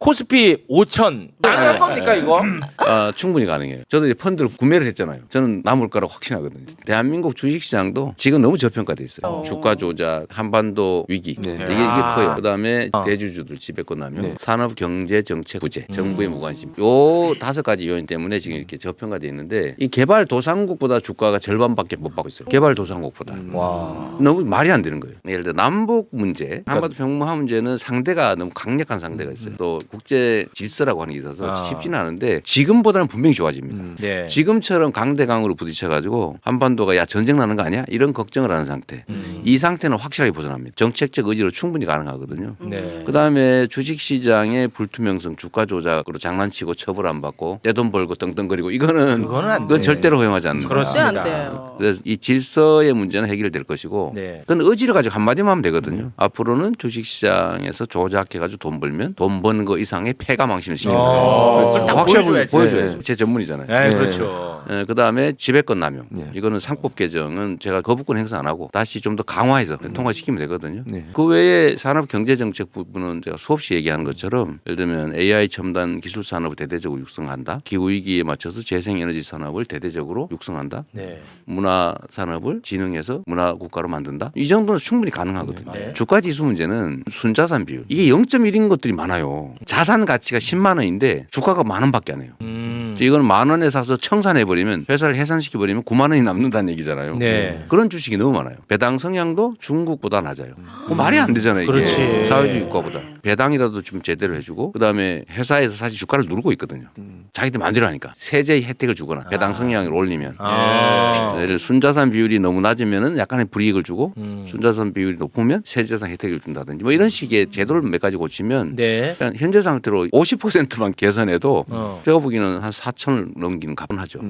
코스피 5천 가능한 겁니까 이거? 아, 충분히 가능해요. 저도 이제 펀드를 구매를 했잖아요. 저는 남을 거라고 확신하거든요. 대한민국 주식시장도 지금 너무 저평가돼 있어요. 어. 주가 조작, 한반도 위기 네. 이게 이게 아. 커요. 그다음에 어. 대주주들 지배권하면 네. 산업 경제 정책 부재, 음. 정부의 무관심. 요 다섯 가지 요인 때문에 지금 이렇게 저평가돼 있는데 이 개발 도상국보다 주가가 절반밖에 못 받고 있어요. 개발 도상국보다. 음. 와. 너무 말이 안 되는 거예요. 예를 들어 남북 문제, 한반도 평화 문제는 상대가 너무 강력한 상대가 있어요. 또 국제 질서라고 하는 게 있어서 아. 쉽지는 않은데 지금보다는 분명히 좋아집니다. 음. 네. 지금처럼 강대강으로 부딪혀가지고 한반도가 야 전쟁 나는 거 아니야? 이런 걱정을 하는 상태. 음. 이 상태는 확실하게 보존합니다. 정책적 의지로 충분히 가능하거든요. 네. 그다음에 주식시장의 불투명성, 주가 조작으로 장난치고 처벌 안 받고 떼돈 벌고 떵떵거리고 이거는 그거는 안 그건 돼. 절대로 허용하지 않는다. 그렇습니다. 절대 안 돼요. 그래서 이 질서의 문제는 해결될 것이고 네. 그건 의지를 가지고 한마디만 하면 되거든요. 앞으로는 주식시장에서 조작해가지고 돈 벌면 돈 버는 거 이상의 폐가 망신을 시킨다. 어. 그걸 확실하게 보여줘야지. 보여줘야죠. 네. 제 전문이잖아요. 네, 네. 그렇죠. 예, 그다음에 지배권 남용. 네. 이거는 상법 개정은 제가 거부권 행사 안 하고 다시 좀 더 강화해서 통과시키면 되거든요. 네. 그 외에 산업 경제 정책 부분은 제가 수없이 얘기하는 것처럼 예를 들면 AI 첨단 기술 산업을 대대적으로 육성한다. 기후 위기에 맞춰서 재생 에너지 산업을 대대적으로 육성한다. 네. 문화 산업을 진흥해서 문화 국가로 만든다. 이 정도는 충분히 가능하거든요. 네. 주가 지수 문제는 순자산 비율. 이게 0.1인 것들이 많아요. 자산 가치가 10만 원인데 주가가 만 원밖에 안 해요. 음. 이건 만 원에 사서 청산해 버리면 회사를 해산시켜 버리면 9만 원이 남는다는 얘기잖아요. 네. 그런 주식이 너무 많아요. 배당 성향도 중국보다 낮아요. 뭐 말이 안 되잖아요. 이게 그렇지. 사회주의 국가보다 배당이라도 좀 제대로 해주고 그다음에 회사에서 사실 주가를 누르고 있거든요. 음. 자기들 마음대로 하니까 세제 혜택을 주거나 배당 성향을 올리면 아. 예를 들어 순자산 비율이 너무 낮으면은 약간의 불이익을 주고 음. 순자산 비율이 높으면 세제상 혜택을 준다든지 뭐 이런 식의 제도를 몇 가지 고치면 네. 그냥 현재 상태로 50%만 개선해도 어. 제가 보기에는 한 4 천을 넘기는 가능하죠.